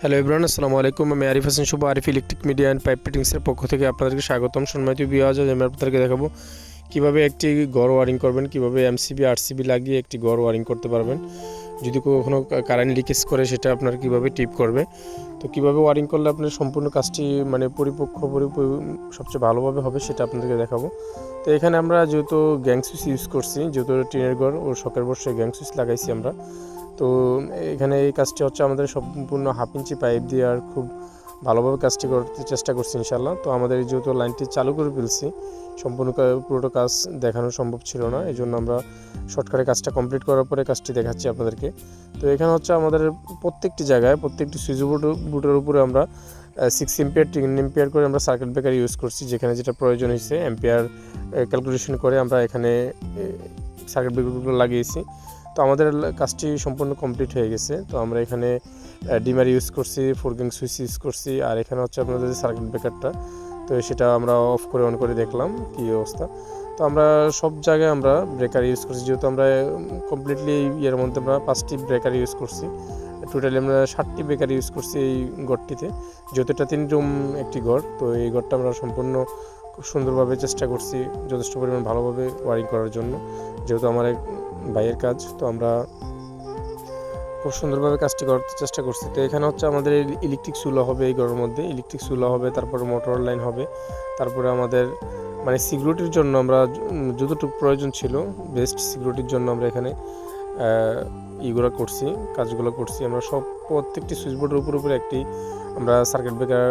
Hello Ibran আসসালামু আলাইকুম। আমি Arif Hasan Shuvo. Arif electric media and pipe ফিটিংসের পক্ষ থেকে আপনাদেরকে স্বাগতম। সম্মানিত বিয়াজ আমি আপনাদেরকে দেখাবো কীভাবে একটি ঘর ওয়ারিং করবেন, কীভাবে এমসিবি আরসিবি লাগিয়ে একটি ঘর ওয়ারিং করতে পারবেন। যদি কখনো কারেন্ট লিকেজ করে, সেটা আপনার কীভাবে টিপ করবে। তো কীভাবে ওয়ারিং করলে আপনার সম্পূর্ণ কাজটি মানে পরিপক্ষ পরিপ- সবচেয়ে ভালোভাবে হবে, সেটা আপনাদেরকে দেখাবো। তো এখানে আমরা যেহেতু গ্যাং সুইচ ইউজ করছি, যেহেতু টিনের ঘর ও শখের বর্ষে গ্যাং সুইচ লাগাইছি আমরা তো এখানে এই কাজটি হচ্ছে আমাদের সম্পূর্ণ হাফ ইঞ্চি পাইপ দিয়ে আর খুব ভালোভাবে কাজটি করতে চেষ্টা করছি ইনশাল্লাহ তো আমাদের যেহেতু লাইনটি চালু করে ফেলছি, সম্পূর্ণ পুরোটা কাজ দেখানো সম্ভব ছিল না এই জন্য আমরা শর্টকাটে কাজটা কমপ্লিট করার পরে কাজটি দেখাচ্ছি আপনাদেরকে। তো এখানে হচ্ছে আমাদের প্রত্যেকটি জায়গায়, প্রত্যেকটি সুইচ বোর্ড বুটের উপরে আমরা সিক্স এম্পিয়ার টেন এম্পিয়ার করে আমরা সার্কিট ব্রেকার ইউজ করছি, যেখানে যেটা প্রয়োজন হয়েছে এম্পিয়ার ক্যালকুলেশন করে আমরা এখানে সার্কিট ব্রেকারগুলো লাগিয়েছি। তো আমাদের কাজটি সম্পূর্ণ কমপ্লিট হয়ে গেছে। তো আমরা এখানে ডিমার ইউজ করছি ফোরকিং সুইচ ইউজ করছি, আর এখানে হচ্ছে আপনাদের সার্কিট ব্রেকারটা তো সেটা আমরা অফ করে অন করে দেখলাম কী অবস্থা। তো আমরা সব জায়গায় আমরা ব্রেকার ইউজ করছি, যেহেতু আমরা কমপ্লিটলি ইয়ের মধ্যে আমরা পাঁচটি ব্রেকার ইউজ করছি। টোটালি আমরা ষাটটি ব্রেকার ইউজ করছি এই ঘরটিতে যেহেতু এটা তিন রুম একটি ঘর তো এই ঘরটা আমরা সম্পূর্ণ খুব সুন্দরভাবে চেষ্টা করছি, যথেষ্ট পরিমাণ ভালোভাবে ওয়ারিং করার জন্য। যেহেতু আমার এক ভাইয়ের কাজ, তো আমরা খুব সুন্দরভাবে কাজটি করতে চেষ্টা করছি। তো এখানে হচ্ছে আমাদের ইলেকট্রিক চুলা হবে এই ঘরের মধ্যে। ইলেকট্রিক চুলা হবে, তারপরে মোটর লাইন হবে, তারপরে আমাদের মানে সিকিউরিটির জন্য আমরা যতটুকু প্রয়োজন ছিল বেস্ট সিকিউরিটির জন্য আমরা এখানে ইগুলো করছি, কাজগুলো করছি। আমরা সব প্রত্যেকটি সুইচবোর্ডের উপর উপরে একটি আমরা সার্কিট ব্রেকার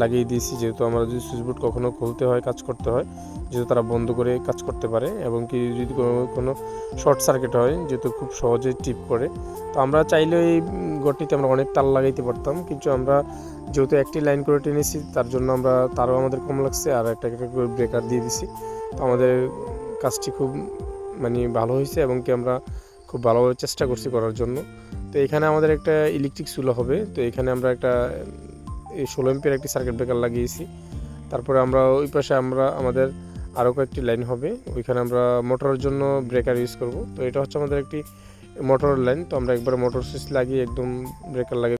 লাগিয়ে দিয়েছি, যেহেতু আমরা যদি সুইচবোর্ড কখনো খুলতে হয়, কাজ করতে হয়, যেহেতু তারা বন্ধ করে কাজ করতে পারে এবং কি যদি কোনো শর্ট সার্কিট হয়, যেহেতু খুব সহজেই টিপ করে। তো আমরা চাইলে এই গড়টিতে আমরা অনেক তার লাগাইতে পারতাম, কিন্তু আমরা যেহেতু একটি লাইন করে টেনেছি, তার জন্য আমরা তারও আমাদের কম লাগছে আর একটা একটা করে ব্রেকার দিয়ে দিছি। তো আমাদের কাজটি খুব মানে ভালো হয়েছে এবং কি আমরা খুব ভালোভাবে চেষ্টা করছি করার জন্য। তো এখানে আমাদের একটা ইলেকট্রিক চুলো হবে। তো এখানে আমরা একটা এই ষোলো এমপির একটি সার্কিট ব্রেকার লাগিয়েছি। তারপরে আমরা ওই পাশে আমরা আমাদের আরও কয়েকটি লাইন হবে। ওইখানে আমরা মোটরের জন্য ব্রেকার ইউজ করব। তো এটা হচ্ছে আমাদের একটি মোটর লাইন তো আমরা একবার মোটর সুইচ লাগিয়ে একদম ব্রেকার লাগিয়ে